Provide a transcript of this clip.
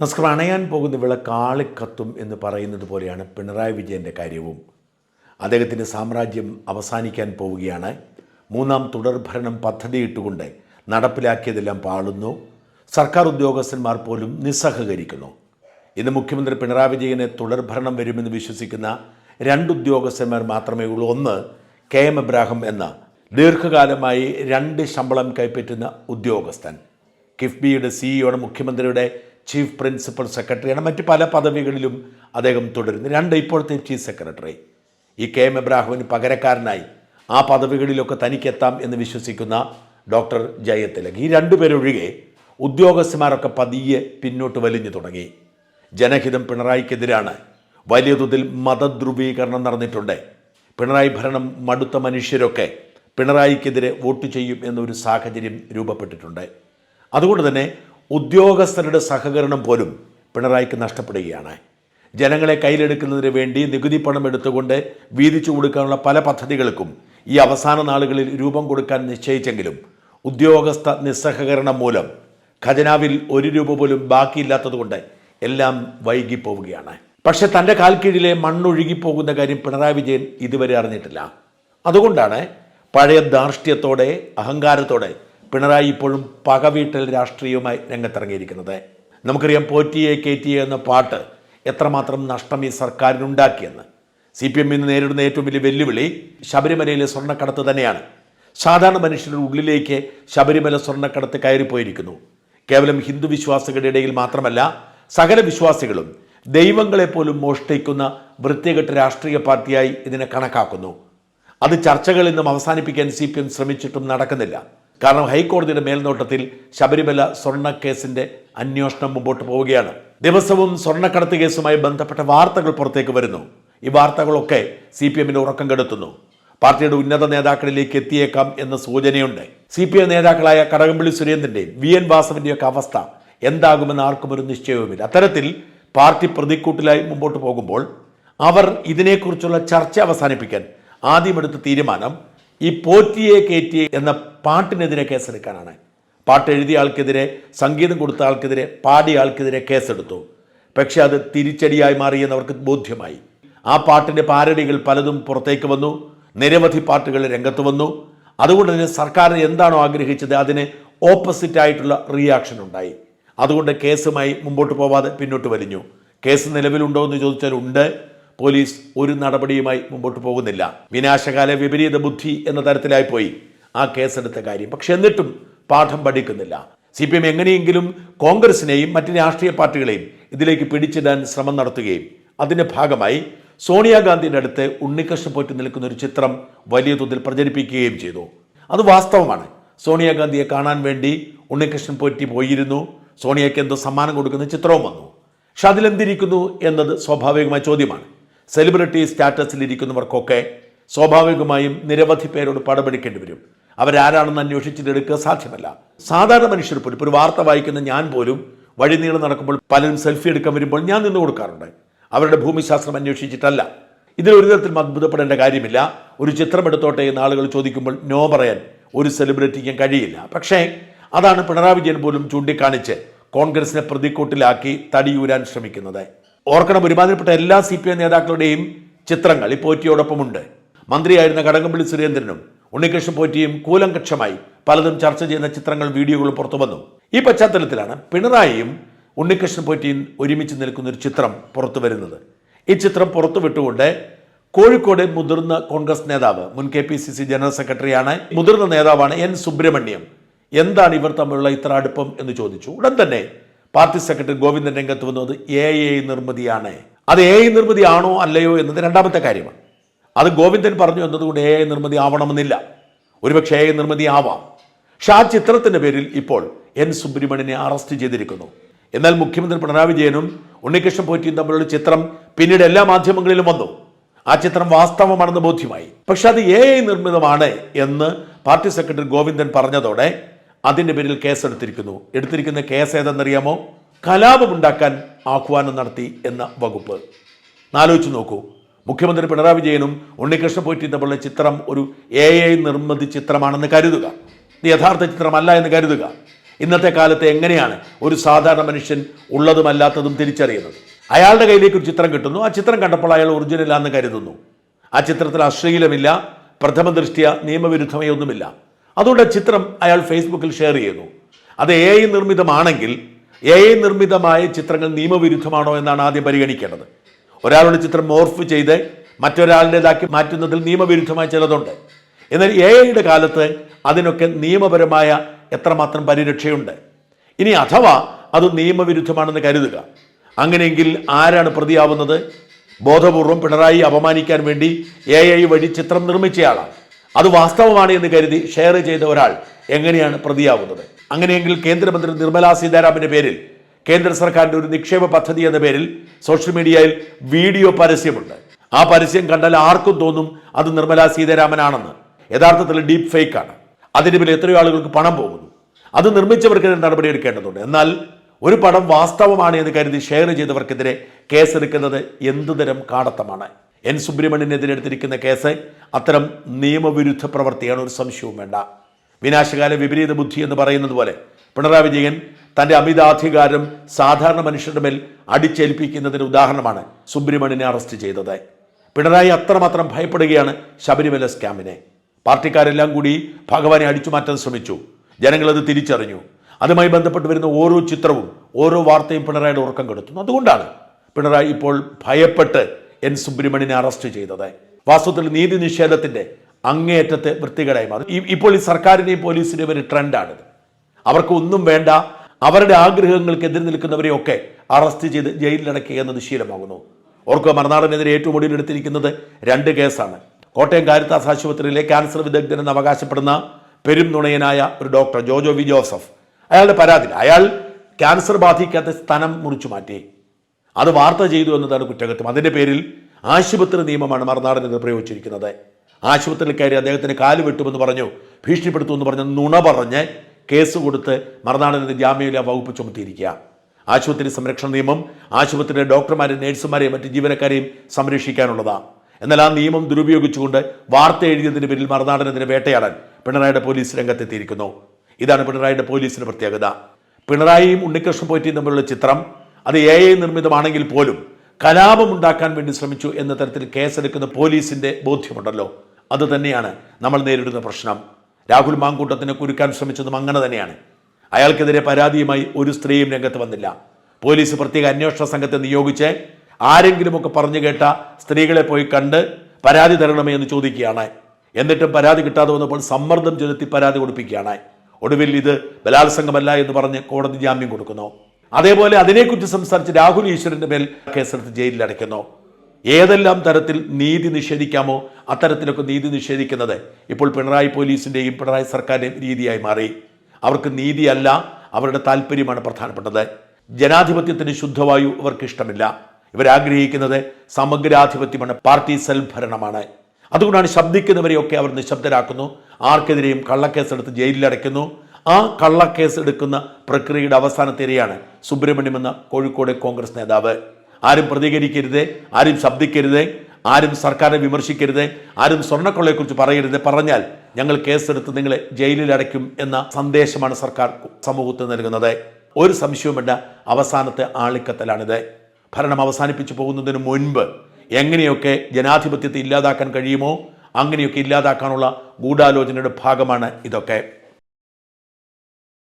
നമസ്കാരം അണയാൻ പോകുന്ന വിള കാളിക്കത്തും എന്ന് പറയുന്നത് പോലെയാണ് പിണറായി വിജയന്റെ കാര്യവും. അദ്ദേഹത്തിന്റെ സാമ്രാജ്യം അവസാനിക്കാൻ പോവുകയാണ്. മൂന്നാം തുടർഭരണം പദ്ധതിയിട്ടുകൊണ്ട് നടപ്പിലാക്കിയതെല്ലാം പാളുന്നു. സർക്കാർ ഉദ്യോഗസ്ഥന്മാർ പോലും നിസ്സഹകരിക്കുന്നു. ഇന്ന് മുഖ്യമന്ത്രി പിണറായി വിജയനെ തുടർഭരണം വരുമെന്ന് വിശ്വസിക്കുന്ന രണ്ട് ഉദ്യോഗസ്ഥന്മാർ മാത്രമേ ഉള്ളൂ. ഒന്ന് കെ എം എബ്രാഹിം എന്ന ദീർഘകാലമായി രണ്ട് ശമ്പളം കൈപ്പറ്റുന്ന ഉദ്യോഗസ്ഥൻ. കിഫ്ബിയുടെ സിഇഒയുടെ മുഖ്യമന്ത്രിയുടെ ചീഫ് പ്രിൻസിപ്പൽ സെക്രട്ടറിയാണ് മറ്റ് പല പദവികളിലും അദ്ദേഹം തുടരുന്നു. രണ്ട് ഇപ്പോഴത്തെ ചീഫ് സെക്രട്ടറി ഈ കെ എം എബ്രാഹിമിന് പകരക്കാരനായി ആ പദവികളിലൊക്കെ തനിക്കെത്താം എന്ന് വിശ്വസിക്കുന്ന ഡോക്ടർ ജയതിലക് ഈ രണ്ടുപേരൊഴികെ ഉദ്യോഗസ്ഥന്മാരൊക്കെ പതിയെ പിന്നോട്ട് വലിഞ്ഞു തുടങ്ങി. ജനഹിതം പിണറായിക്കെതിരാണ് വലിയ തോതിൽ മതധ്രുവീകരണം നടന്നിട്ടുണ്ട്. പിണറായി ഭരണം മടുത്ത മനുഷ്യരൊക്കെ പിണറായിക്കെതിരെ വോട്ട് ചെയ്യും എന്നൊരു സാഹചര്യം രൂപപ്പെട്ടിട്ടുണ്ട്. അതുകൊണ്ട് തന്നെ ഉദ്യോഗസ്ഥരുടെ സഹകരണം പോലും പിണറായിക്ക് നഷ്ടപ്പെടുകയാണ്. ജനങ്ങളെ കയ്യിലെടുക്കുന്നതിന് വേണ്ടി നികുതി പണം എടുത്തുകൊണ്ട് വീതിച്ചു കൊടുക്കാനുള്ള പല പദ്ധതികൾക്കും ഈ അവസാന നാളുകളിൽ രൂപം കൊടുക്കാൻ നിശ്ചയിച്ചെങ്കിലും ഉദ്യോഗസ്ഥ നിസ്സഹകരണം മൂലം ഖജനാവിൽ ഒരു രൂപ പോലും ബാക്കിയില്ലാത്തതുകൊണ്ട് എല്ലാം വൈകിപ്പോവുകയാണ്. പക്ഷെ തന്റെ കാൽ കീഴിലെ മണ്ണൊഴുകിപ്പോകുന്ന കാര്യം പിണറായി വിജയൻ ഇതുവരെ അറിഞ്ഞിട്ടില്ല. അതുകൊണ്ടാണ് പഴയ ധാർഷ്ട്യത്തോടെ അഹങ്കാരത്തോടെ പിണറായി ഇപ്പോഴും പകവീട്ടൽ രാഷ്ട്രീയവുമായി രംഗത്തിറങ്ങിയിരിക്കുന്നത്. നമുക്കറിയാം പോറ്റിയെ കയറ്റിയെ എന്ന പാട്ട് എത്രമാത്രം നഷ്ടം ഈ സർക്കാരിനുണ്ടാക്കിയെന്ന്. സി പി എമ്മിന് നേരിടുന്ന ഏറ്റവും വലിയ വെല്ലുവിളി ശബരിമലയിലെ സ്വർണക്കടത്ത് തന്നെയാണ്. സാധാരണ മനുഷ്യരുടെ ഉള്ളിലേക്ക് ശബരിമല സ്വർണക്കടത്ത് കയറിപ്പോയിരിക്കുന്നു. കേവലം ഹിന്ദു വിശ്വാസികളുടെ ഇടയിൽ മാത്രമല്ല സകല വിശ്വാസികളും ദൈവങ്ങളെ പോലും മോഷ്ടിക്കുന്ന വൃത്തികെട്ട രാഷ്ട്രീയ പാർട്ടിയായി ഇതിനെ കണക്കാക്കുന്നു. അത് ചർച്ചകളിൽ നിന്നും അവസാനിപ്പിക്കാൻ സി പി എം ശ്രമിച്ചിട്ടും നടക്കുന്നില്ല. കാരണം ഹൈക്കോടതിയുടെ മേൽനോട്ടത്തിൽ ശബരിമല സ്വർണ കേസിന്റെ അന്വേഷണം മുമ്പോട്ട് പോവുകയാണ്. ദിവസവും സ്വർണക്കടത്ത് കേസുമായി ബന്ധപ്പെട്ട വാർത്തകൾ പുറത്തേക്ക് വരുന്നു. ഈ വാർത്തകളൊക്കെ സി പി എമ്മിന് ഉറക്കം കെടുത്തുന്നു. പാർട്ടിയുടെ ഉന്നത നേതാക്കളിലേക്ക് എത്തിയേക്കാം എന്ന സൂചനയുണ്ട്. സി പി എം നേതാക്കളായ കടകംപള്ളി സുരേന്ദ്രന്റെയും വി. എൻ. വാസവന്റെയൊക്കെ അവസ്ഥ എന്താകുമെന്ന് ആർക്കും ഒരു നിശ്ചയവുമില്ല. അത്തരത്തിൽ പാർട്ടി പ്രതിക്കൂട്ടിലായി മുമ്പോട്ട് പോകുമ്പോൾ അവർ ഇതിനെക്കുറിച്ചുള്ള ചർച്ച അവസാനിപ്പിക്കാൻ ആദ്യമെടുത്ത തീരുമാനം ഈ പോറ്റിയെ കയറ്റി എന്ന പാട്ടിനെതിരെ കേസെടുക്കാനാണ്. പാട്ട് എഴുതിയ ആൾക്കെതിരെ സംഗീതം കൊടുത്ത ആൾക്കെതിരെ പാടിയ ആൾക്കെതിരെ കേസെടുത്തു. പക്ഷെ അത് തിരിച്ചടിയായി മാറിയെന്നവർക്ക് ബോധ്യമായി. ആ പാട്ടിന്റെ പാരടികൾ പലതും പുറത്തേക്ക് വന്നു നിരവധി പാട്ടുകൾ രംഗത്ത് വന്നു. അതുകൊണ്ട് തന്നെ സർക്കാർ എന്താണോ ആഗ്രഹിച്ചത് അതിന് ഓപ്പോസിറ്റ് ആയിട്ടുള്ള റിയാക്ഷൻ ഉണ്ടായി. അതുകൊണ്ട് കേസുമായി മുമ്പോട്ട് പോവാതെ പിന്നോട്ട് വലിഞ്ഞു. കേസ് നിലവിലുണ്ടോ എന്ന് ചോദിച്ചാൽ ഉണ്ട്. പോലീസ് ഒരു നടപടിയുമായി മുമ്പോട്ട് പോകുന്നില്ല. വിനാശകാല വിപരീത ബുദ്ധി എന്ന തരത്തിലായി പോയി. ആ കേസെടുത്ത കാര്യം. പക്ഷെ എന്നിട്ടും പാഠം പഠിക്കുന്നില്ല. സി പി എം എങ്ങനെയെങ്കിലും കോൺഗ്രസിനെയും മറ്റ് രാഷ്ട്രീയ പാർട്ടികളെയും ഇതിലേക്ക് പിടിച്ചിടാൻ ശ്രമം നടത്തുകയും അതിന്റെ ഭാഗമായി സോണിയാഗാന്ധിയുടെ അടുത്ത് ഉണ്ണിക്കൃഷ്ണൻ പോറ്റി നിൽക്കുന്ന ഒരു ചിത്രം വലിയ തോതിൽ പ്രചരിപ്പിക്കുകയും ചെയ്തു. അത് വാസ്തവമാണ്. സോണിയാഗാന്ധിയെ കാണാൻ വേണ്ടി ഉണ്ണികൃഷ്ണൻ പോറ്റി പോയിരുന്നു. സോണിയയ്ക്ക് എന്തോ സമ്മാനം കൊടുക്കുന്ന ചിത്രവും വന്നു. പക്ഷെ അതിലെന്തിരിക്കുന്നു എന്നത് സ്വാഭാവികമായ ചോദ്യമാണ്. സെലിബ്രിറ്റി സ്റ്റാറ്റസിൽ ഇരിക്കുന്നവർക്കൊക്കെ സ്വാഭാവികമായും നിരവധി പേരോട് പടപിടിക്കേണ്ടി വരും. അവരാരാണെന്ന് അന്വേഷിച്ചിട്ടെടുക്കുക സാധ്യമല്ല. സാധാരണ മനുഷ്യർ പോലും ഇപ്പോൾ ഒരു വാർത്ത വായിക്കുന്ന ഞാൻ പോലും വഴി നീളം നടക്കുമ്പോൾ പലരും സെൽഫി എടുക്കാൻ വരുമ്പോൾ ഞാൻ നിന്ന് കൊടുക്കാറുണ്ട്. അവരുടെ ഭൂമിശാസ്ത്രം അന്വേഷിച്ചിട്ടല്ല. ഇതിൽ ഒരു തരത്തിലും അത്ഭുതപ്പെടേണ്ട കാര്യമില്ല. ഒരു ചിത്രം എടുത്തോട്ടെ എന്ന് ആളുകൾ ചോദിക്കുമ്പോൾ നോ പറയാൻ ഒരു സെലിബ്രിറ്റിക്കും കഴിയില്ല. പക്ഷേ അതാണ് പിണറായി വിജയൻ പോലും ചൂണ്ടിക്കാണിച്ച് കോൺഗ്രസിനെ പ്രതിക്കൂട്ടിലാക്കി തടിയൂരാൻ ശ്രമിക്കുന്നത്. ഓർക്കണം ഒരുമാതിരിപ്പെട്ട എല്ലാ സി പി എം നേതാക്കളുടെയും ചിത്രങ്ങൾ ഈ പോറ്റിയോടൊപ്പമുണ്ട്. മന്ത്രിയായിരുന്ന കടകംപള്ളി സുരേന്ദ്രനും ഉണ്ണികൃഷ്ണ പോറ്റിയും കൂലങ്കക്ഷമായി പലതും ചർച്ച ചെയ്യുന്ന ചിത്രങ്ങൾ വീഡിയോകളും പുറത്തു വന്നു. ഈ പശ്ചാത്തലത്തിലാണ് പിണറായിയും ഉണ്ണികൃഷ്ണൻ പോറ്റിയും ഒരുമിച്ച് നിൽക്കുന്ന ഒരു ചിത്രം പുറത്തു വരുന്നത്. ഈ ചിത്രം പുറത്തു വിട്ടുകൊണ്ട് കോഴിക്കോട് മുതിർന്ന കോൺഗ്രസ് നേതാവ് മുൻ K P C C general സെക്രട്ടറിയാണ് മുതിർന്ന നേതാവാണ് എൻ സുബ്രഹ്മണ്യം. എന്താണ് ഇവർ തമ്മിലുള്ള ഇത്ര അടുപ്പം എന്ന് ചോദിച്ചു. ഉടൻ തന്നെ പാർട്ടി സെക്രട്ടറി ഗോവിന്ദൻ രംഗത്ത് വന്നത് എ ഐ നിർമ്മിതിയാണ്. അത് എ ഐ നിർമ്മിതി ആണോ അല്ലയോ എന്നത് രണ്ടാമത്തെ കാര്യമാണ്. അത് ഗോവിന്ദൻ പറഞ്ഞു എന്നതുകൊണ്ട് എ ഐ നിർമ്മിതി ആവണമെന്നില്ല. ഒരുപക്ഷെ എ ഐ നിർമ്മിതി ആവാം. പക്ഷെ ആ ചിത്രത്തിന്റെ പേരിൽ ഇപ്പോൾ എൻ സുബ്രഹ്മണ്യനെ അറസ്റ്റ് ചെയ്തിരിക്കുന്നു. എന്നാൽ മുഖ്യമന്ത്രി പിണറായി വിജയനും ഉണ്ണികൃഷ്ണൻ പോറ്റിയും തമ്മിലുള്ള ചിത്രം പിന്നീട് എല്ലാ മാധ്യമങ്ങളിലും വന്നു. ആ ചിത്രം വാസ്തവമാണെന്ന് ബോധ്യമായി. പക്ഷെ അത് എ ഐ നിർമ്മിതമാണ് എന്ന് പാർട്ടി സെക്രട്ടറി ഗോവിന്ദൻ പറഞ്ഞതോടെ അതിന്റെ പേരിൽ കേസെടുത്തിരിക്കുന്നു. എടുത്തിരിക്കുന്ന കേസ് ഏതെന്നറിയാമോ കലാപമുണ്ടാക്കാൻ ആഹ്വാനം നടത്തി എന്ന വകുപ്പ്. ആലോചിച്ച് നോക്കൂ. മുഖ്യമന്ത്രി പിണറായി വിജയനും ഉണ്ണികൃഷ്ണ പോറ്റി തമ്മിലുള്ള ചിത്രം ഒരു എ ഐ നിർമ്മിതി ചിത്രമാണെന്ന് കരുതുക. ഇത് യഥാർത്ഥ ചിത്രമല്ല എന്ന് കരുതുക. ഇന്നത്തെ കാലത്ത് എങ്ങനെയാണ് ഒരു സാധാരണ മനുഷ്യൻ ഉള്ളതുമല്ലാത്തതും തിരിച്ചറിയുന്നത്? അയാളുടെ കയ്യിലേക്ക് ഒരു ചിത്രം കിട്ടുന്നു. ആ ചിത്രം കണ്ടപ്പോൾ അയാൾ ഒറിജിനലാണെന്ന് കരുതുന്നു. ആ ചിത്രത്തിൽ അശ്ലീലമില്ല പ്രഥമ ദൃഷ്ടിയ നിയമവിരുദ്ധമേ ഒന്നുമില്ല. അതുകൊണ്ട് ചിത്രം അയാൾ ഫേസ്ബുക്കിൽ ഷെയർ ചെയ്തു അത് എ ഐ നിർമ്മിതമാണെങ്കിൽ എ ഐ നിർമ്മിതമായ ചിത്രങ്ങൾ നിയമവിരുദ്ധമാണോ എന്നാണ് ആദ്യം പരിഗണിക്കേണ്ടത്. ഒരാളുടെ ചിത്രം മോർഫ് ചെയ്ത് മറ്റൊരാളുടേതാക്കി മാറ്റുന്നതിൽ നിയമവിരുദ്ധമായ ചിലതുണ്ട്. എന്നാൽ എ ഐയുടെ കാലത്ത് അതിനൊക്കെ നിയമപരമായ എത്രമാത്രം പരിരക്ഷയുണ്ട്? ഇനി അഥവാ അത് നിയമവിരുദ്ധമാണെന്ന് കരുതുക. അങ്ങനെയെങ്കിൽ ആരാണ് പ്രതിയാവുന്നത്? ബോധപൂർവം പിണറായി അപമാനിക്കാൻ വേണ്ടി എ ഐ വഴി ചിത്രം നിർമ്മിച്ചയാളാണ്. അത് വാസ്തവമാണ് എന്ന് കരുതി ഷെയർ ചെയ്ത ഒരാൾ എങ്ങനെയാണ് പ്രതിയാവുന്നത്? അങ്ങനെയെങ്കിൽ കേന്ദ്രമന്ത്രി നിർമ്മലാ സീതാരാമന്റെ പേരിൽ കേന്ദ്ര സർക്കാരിന്റെ ഒരു നിക്ഷേപ പദ്ധതി എന്ന പേരിൽ സോഷ്യൽ മീഡിയയിൽ വീഡിയോ പരസ്യമുണ്ട്. ആ പരസ്യം കണ്ടാൽ ആർക്കും തോന്നും അത് നിർമ്മലാ സീതാരാമനാണെന്ന്. യഥാർത്ഥത്തിൽ ഡീപ് ഫേക്ക് ആണ്. അതിന് പിന്നിൽ എത്രയോ ആളുകൾക്ക് പണം പോകുന്നു. അത് നിർമ്മിച്ചവർക്കെതിരെ നടപടിയെടുക്കേണ്ടതുണ്ട് എന്നാൽ ഒരു പടം വാസ്തവമാണ് എന്ന് കരുതി ഷെയർ ചെയ്തവർക്കെതിരെ കേസെടുക്കുന്നത് എന്തുതരം കാടത്തമാണ്? എൻ സുബ്രഹ്മണ്യനെതിരെ എടുത്തിരിക്കുന്ന കേസ് അത്തരം നിയമവിരുദ്ധ പ്രവൃത്തിയാണ് ഒരു സംശയവും വേണ്ട. വിനാശകാല വിപരീത ബുദ്ധി എന്ന് പറയുന്നത് പോലെ പിണറായി വിജയൻ തന്റെ അമിതാധികാരം സാധാരണ മനുഷ്യരുടെ മേൽ അടിച്ചേൽപ്പിക്കുന്നതിന് ഉദാഹരണമാണ് സുബ്രഹ്മണ്യനെ അറസ്റ്റ് ചെയ്തത്. പിണറായി അത്രമാത്രം ഭയപ്പെടുകയാണ് ശബരിമല സ്കാമിനെ. പാർട്ടിക്കാരെല്ലാം കൂടി ഭഗവാനെ അടിച്ചു മാറ്റാൻ ശ്രമിച്ചു ജനങ്ങളത് തിരിച്ചറിഞ്ഞു. അതുമായി ബന്ധപ്പെട്ട് വരുന്ന ഓരോ ചിത്രവും ഓരോ വാർത്തയും പിണറായിയുടെ ഉറക്കം കെടുത്തുന്നു. അതുകൊണ്ടാണ് പിണറായി ഇപ്പോൾ ഭയപ്പെട്ട് എൻ സുബ്രഹ്മണ്യനെ അറസ്റ്റ് ചെയ്തത്. വാസ്തവത്തിൽ നീതി നിഷേധത്തിന്റെ അങ്ങേയറ്റത്തെ വൃത്തികേടായി മാറി. ഇപ്പോൾ ഈ സർക്കാരിനെയും പോലീസിന്റെയും ഒരു ട്രെൻഡാണിത്. അവർക്ക് ഒന്നും വേണ്ട. അവരുടെ ആഗ്രഹങ്ങൾക്ക് എതിര് നിൽക്കുന്നവരെയൊക്കെ അറസ്റ്റ് ചെയ്ത് ജയിലിലടക്കുക എന്നത് ശീലമാകുന്നു. ഓർക്കുക മറുനാടനെതിരെ ഏറ്റവും ഒടുവിൽ എടുത്തിരിക്കുന്നത് രണ്ട് കേസാണ്. കോട്ടയം കാരിത്താസ് ആശുപത്രിയിലെ ക്യാൻസർ വിദഗ്ധനെന്ന് അവകാശപ്പെടുന്ന പെരും നുണയനായ ഒരു ഡോക്ടർ ജോജോ വി ജോസഫ് അയാളുടെ പരാതി അയാൾ ക്യാൻസർ ബാധിക്കാത്ത സ്ഥലം മുറിച്ചു മാറ്റി. അത് വാർത്ത ചെയ്തു എന്നതാണ് കുറ്റകൃത്യം. അതിന്റെ പേരിൽ ആശുപത്രി നിയമമാണ് മറുനാടനെതിരെ പ്രയോഗിച്ചിരിക്കുന്നത്. ആശുപത്രിയിൽ കയറി അദ്ദേഹത്തിന് കാൽ വെട്ടുമെന്ന് പറഞ്ഞു ഭീഷണിപ്പെടുത്തുമെന്ന് പറഞ്ഞ് നുണ പറഞ്ഞ് കേസ് കൊടുത്ത് മറുനാടനെതിരെ ജാമ്യമില്ലാ വകുപ്പ് ചുമത്തിയിരിക്കുക. ആശുപത്രി സംരക്ഷണ നിയമം ആശുപത്രിയിലെ ഡോക്ടർമാരെയും നേഴ്സുമാരെയും മറ്റ് ജീവനക്കാരെയും സംരക്ഷിക്കാനുള്ളതാണ് എന്നാൽ ആ നിയമം ദുരുപയോഗിച്ചുകൊണ്ട് വാർത്ത എഴുതിയതിന് പേരിൽ മറുനാടനെതിരെ വേട്ടയാടാൻ പിണറായിയുടെ പോലീസ് രംഗത്തെത്തിയിരിക്കുന്നു. ഇതാണ് പിണറായിയുടെ പോലീസിന്റെ പ്രത്യേകത. പിണറായിയും ഉണ്ണികൃഷ്ണൻ പോറ്റിയും തമ്മിലുള്ള ചിത്രം അത് എ ഐ നിർമ്മിതമാണെങ്കിൽ പോലും കലാപമുണ്ടാക്കാൻ വേണ്ടി ശ്രമിച്ചു എന്ന തരത്തിൽ കേസെടുക്കുന്ന പോലീസിന്റെ ബോധ്യമുണ്ടല്ലോ. അത് തന്നെയാണ് നമ്മൾ നേരിടുന്ന പ്രശ്നം. രാഹുൽ മാങ്കൂട്ടത്തിനെ കുരുക്കാൻ ശ്രമിച്ചതും അങ്ങനെ തന്നെയാണ്. അയാൾക്കെതിരെ പരാതിയുമായി ഒരു സ്ത്രീയും രംഗത്ത് വന്നില്ല. പോലീസ് പ്രത്യേക അന്വേഷണ സംഘത്തെ നിയോഗിച്ച് ആരെങ്കിലുമൊക്കെ പറഞ്ഞു കേട്ട സ്ത്രീകളെ പോയി കണ്ട് പരാതി തരണമേ എന്ന് ചോദിക്കുകയാണ്. എന്നിട്ടും പരാതി കിട്ടാതെ വന്നപ്പോൾ സമ്മർദ്ദം ചെലുത്തി പരാതി കൊടുപ്പിക്കുകയാണ്. ഒടുവിൽ ഇത് ബലാത്സംഗമല്ല എന്ന് പറഞ്ഞ് കോടതി ജാമ്യം കൊടുക്കുന്നു. അതേപോലെ അതിനെക്കുറിച്ച് സംസാരിച്ച് രാഹുൽ ഈശ്വരന്റെ മേൽ കേസെടുത്ത് ജയിലിൽ അടയ്ക്കുന്നു. ഏതെല്ലാം തരത്തിൽ നീതി നിഷേധിക്കാമോ അത്തരത്തിലൊക്കെ നീതി നിഷേധിക്കുന്നത് ഇപ്പോൾ പിണറായി പോലീസിന്റെയും പിണറായി സർക്കാരിന്റെയും രീതിയായി മാറി. അവർക്ക് നീതിയല്ല അവരുടെ താല്പര്യമാണ് പ്രധാനപ്പെട്ടത്. ജനാധിപത്യത്തിന് ശുദ്ധവായു അവർക്ക് ഇഷ്ടമില്ല. ഇവരാഗ്രഹിക്കുന്നത് സമഗ്രാധിപത്യമാണ് പാർട്ടി സെൽ ഭരണമാണ് അതുകൊണ്ടാണ് ശബ്ദിക്കുന്നവരെയൊക്കെ അവർ നിശബ്ദരാക്കുന്നു. ആർക്കെതിരെയും കള്ളക്കേസെടുത്ത് ജയിലിലടയ്ക്കുന്നു ആ കള്ളക്കേസ് എടുക്കുന്ന പ്രക്രിയയുടെ അവസാനത്തിരെയാണ് സുബ്രഹ്മണ്യം എന്ന കോഴിക്കോട് കോൺഗ്രസ് നേതാവ്. ആരും പ്രതികരിക്കരുത് ആരും ശബ്ദിക്കരുത് ആരും സർക്കാരിനെ വിമർശിക്കരുത് ആരും സ്വർണക്കൊള്ളയെക്കുറിച്ച് പറയരുത്. പറഞ്ഞാൽ ഞങ്ങൾ കേസെടുത്ത് നിങ്ങളെ ജയിലിൽ അടയ്ക്കും എന്ന സന്ദേശമാണ് സർക്കാർ സമൂഹത്തിന് നൽകുന്നത്. ഒരു സംശയവുമില്ല അവസാനത്തെ ആളിക്കത്തലാണിത്. ഭരണം അവസാനിപ്പിച്ചു പോകുന്നതിന് മുൻപ് എങ്ങനെയൊക്കെ ജനാധിപത്യത്തെ ഇല്ലാതാക്കാൻ കഴിയുമോ അങ്ങനെയൊക്കെ ഇല്ലാതാക്കാനുള്ള ഗൂഢാലോചനയുടെ ഭാഗമാണ് ഇതൊക്കെ.